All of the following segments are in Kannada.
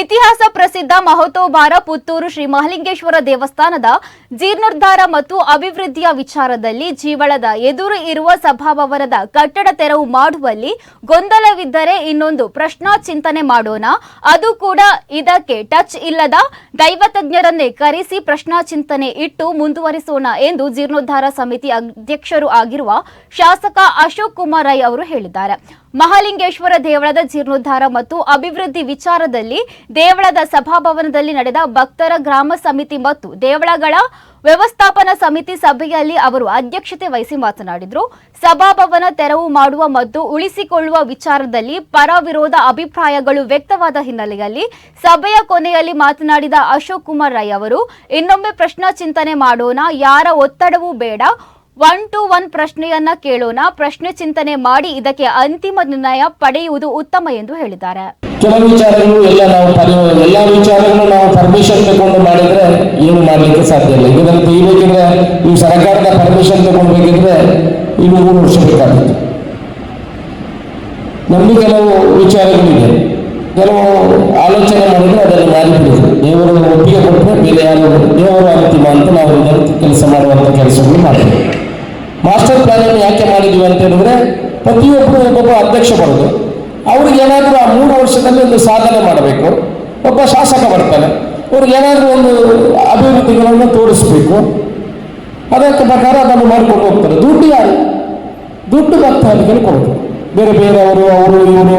ಇತಿಹಾಸ ಪ್ರಸಿದ್ಧ ಮಹೋತೋಬಾರ ಪುತ್ತೂರು ಶ್ರೀ ಮಹಲಿಂಗೇಶ್ವರ ದೇವಸ್ಥಾನದ ಜೀರ್ಣೋದ್ಧಾರ ಮತ್ತು ಅಭಿವೃದ್ಧಿಯ ವಿಚಾರದಲ್ಲಿ ಜೀವಳದ ಎದುರು ಇರುವ ಸಭಾಭವನದ ಕಟ್ಟಡ ತೆರವು ಮಾಡುವಲ್ಲಿ ಗೊಂದಲವಿದ್ದರೆ ಇನ್ನೊಂದು ಪ್ರಶ್ನಾ ಚಿಂತನೆ ಮಾಡೋಣ. ಅದು ಕೂಡ ಇದಕ್ಕೆ ಟಚ್ ಇಲ್ಲದ ದೈವತಜ್ಞರನ್ನೇ ಕರೆಸಿ ಪ್ರಶ್ನಾ ಚಿಂತನೆ ಇಟ್ಟು ಮುಂದುವರಿಸೋಣ ಎಂದು ಜೀರ್ಣೋದ್ಧಾರ ಸಮಿತಿ ಅಧ್ಯಕ್ಷರು ಆಗಿರುವ ಶಾಸಕ ಅಶೋಕ್ ಕುಮಾರ್ ರೈ ಅವರು ಹೇಳಿದ್ದಾರೆ. ಮಹಾಲಿಂಗೇಶ್ವರ ದೇವಳದ ಜೀರ್ಣೋದ್ಧಾರ ಮತ್ತು ಅಭಿವೃದ್ಧಿ ವಿಚಾರದಲ್ಲಿ ದೇವಳದ ಸಭಾಭವನದಲ್ಲಿ ನಡೆದ ಭಕ್ತರ ಗ್ರಾಮ ಸಮಿತಿ ಮತ್ತು ದೇವಳಗಳ ವ್ಯವಸ್ಥಾಪನಾ ಸಮಿತಿ ಸಭೆಯಲ್ಲಿ ಅವರು ಅಧ್ಯಕ್ಷತೆ ವಹಿಸಿ ಮಾತನಾಡಿದರು. ಸಭಾಭವನ ತೆರವು ಮಾಡುವ ಮತ್ತು ಉಳಿಸಿಕೊಳ್ಳುವ ವಿಚಾರದಲ್ಲಿ ಪರ ವಿರೋಧ ಅಭಿಪ್ರಾಯಗಳು ವ್ಯಕ್ತವಾದ ಹಿನ್ನೆಲೆಯಲ್ಲಿ ಸಭೆಯ ಕೊನೆಯಲ್ಲಿ ಮಾತನಾಡಿದ ಅಶೋಕ್ ಕುಮಾರ್ ರೈ ಅವರು, ಇನ್ನೊಮ್ಮೆ ಪ್ರಶ್ನಾ ಚಿಂತನೆ ಮಾಡೋಣ, ಯಾರ ಒತ್ತಡವೂ ಬೇಡ ಒನ್ ಟು ಒನ್ ಪ್ರಶ್ನೆಯನ್ನ ಕೇಳೋಣ, ಪ್ರಶ್ನೆ ಚಿಂತನೆ ಮಾಡಿ, ಇದಕ್ಕೆ ಅಂತಿಮ ನಿರ್ಣಯ ಪಡೆಯುವುದು ಉತ್ತಮ ಎಂದು ಹೇಳಿದ್ದಾರೆ. ಕೆಲವು ವಿಚಾರಗಳು, ಎಲ್ಲ ನಾವು ಎಲ್ಲ ವಿಚಾರಗಳು ನಾವು ಪರ್ಮಿಷನ್ ತಗೊಂಡು ಮಾಡಿದ್ರೆ ಏನು ಮಾಡಲಿಕ್ಕೆ ಸಾಧ್ಯ ಇಲ್ಲ. ಇದನ್ನು ತೆಗಿಬೇಕಿದ್ರೆ ನೀವು ಸರ್ಕಾರದ ಪರ್ಮಿಷನ್ ತಗೊಳ್ಬೇಕಿದ್ರೆ ಇನ್ನು ಮೂರು ವರ್ಷ ಬೇಕಾಗುತ್ತೆ. ನಮ್ಮದು ಕೆಲವು ವಿಚಾರಗಳಿದೆ. ಕೆಲವು ಆಲೋಚನೆ ಮಾಡಿದ್ರೆ ಅದನ್ನು ಮಾಡಿಬಿಡಿದ್ರು ದೇವರು ಒಪ್ಪಿಗೆ ಕೊಟ್ಟರೆ ಬೇರೆ ಯಾರು ದೇವರು ಅಂತಿಮ ಅಂತ ನಾವು ಕೆಲಸ ಮಾಡುವಂಥ ಕೆಲಸಗಳು ಮಾಡ್ತೀವಿ ಮಾಸ್ಟರ್ ಪ್ಲಾನ್ ಯಾಕೆ ಮಾಡಿದ್ವಿ ಅಂತ ಹೇಳಿದ್ರೆ, ಪ್ರತಿಯೊಬ್ಬರು ಒಬ್ಬೊಬ್ಬ ಅಧ್ಯಕ್ಷ ಬರೋದು. ಅವ್ರಿಗೆ ಏನಾದರೂ ಆ ಮೂರು ವರ್ಷದಲ್ಲಿ ಒಂದು ಸಾಧನೆ ಮಾಡಬೇಕು. ಒಬ್ಬ ಶಾಸಕ ಬರ್ತಾನೆ. ಅವ್ರಿಗೆ ಏನಾದರೂ ಒಂದು ಅಭಿವೃದ್ಧಿಗಳನ್ನು ತೋರಿಸ್ಬೇಕು. ಅದಕ್ಕೆ ಪ್ರಕಾರ ಅದನ್ನು ಮಾಡ್ಕೊಂಡು ಹೋಗ್ತಾರೆ. ದುಡ್ಡು ಯಾರು? ದುಡ್ಡು ಭಕ್ತಾದಿಗಳು ಕೊಡೋದು ಬೇರೆ ಬೇರೆ ಅವರು ಇವರು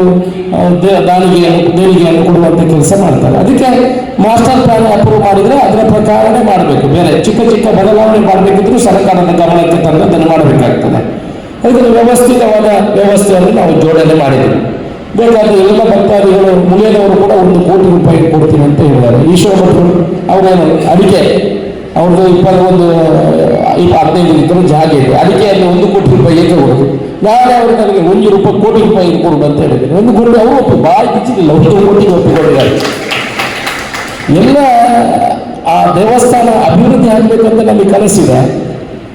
ದಾನಿಗೆಯನ್ನು, ದೇಣಿಗೆಯನ್ನು ಕೊಡುವಂಥ ಕೆಲಸ ಮಾಡ್ತಾರೆ. ಅದಕ್ಕೆ ಮಾಸ್ಟರ್ ಪ್ಲಾನ್ ಅಪ್ರೂವ್ ಮಾಡಿದರೆ ಅದರ ಪ್ರಕಾರನೇ ಮಾಡಬೇಕು. ಬೇರೆ ಚಿಕ್ಕ ಚಿಕ್ಕ ಬದಲಾವಣೆ ಮಾಡಬೇಕಿದ್ರೂ ಸರ್ಕಾರದ ಗಮನಕ್ಕೆ ತಂದು ಅದನ್ನು ಮಾಡಬೇಕಾಗ್ತದೆ. ಅದಕ್ಕೆ ವ್ಯವಸ್ಥಿತವಾದ ವ್ಯವಸ್ಥೆಯನ್ನು ನಾವು ಜೋಡಣೆ ಮಾಡಿದ್ದೀವಿ. ಬೇಕಾದ್ರೆ ಎಲ್ಲ ಭಕ್ತಾದಿಗಳು ಮುಗಿಯದವರು ಕೂಡ ಒಂದು ಕೋಟಿ ರೂಪಾಯಿ ಕೊಡ್ತೀನಿ ಅಂತ ಹೇಳಿದ್ದಾರೆ. ಈಶ್ವರ ಭಟ್ರು ಅವರೇನು ಅಡಿಕೆ, ಅವ್ರದ್ದು ಇಪ್ಪತ್ತು ಒಂದು ಹದಿನೈದು ಲೀಟರ್ ಜಾಗ ಇದೆ. ಅದಕ್ಕೆ ಅಲ್ಲಿ ಒಂದು ಕೋಟಿ ರೂಪಾಯಿ ಏಕೆ ಕೊಡೋದು? ನಾಳೆ ಅವರು ನನಗೆ ಒಂದು ರೂಪಾಯಿ ಕೋಟಿ ರೂಪಾಯಿ ಕೊಡು ಅಂತ ಹೇಳಿದ್ರು ಒಂದು ಕೋಟಿ ಅವರು ಒಪ್ಪು ಭಾಳ ಕಿಚ್ಚಿಲ್ಲ ಒಂದು ಕೋಟಿ ಒಪ್ಪಿಕೊಂಡಿದ್ದಾರೆ. ಎಲ್ಲ ಆ ದೇವಸ್ಥಾನ ಅಭಿವೃದ್ಧಿ ಆಗಬೇಕಂತ ನಮಗೆ ಕನಸಿದೆ.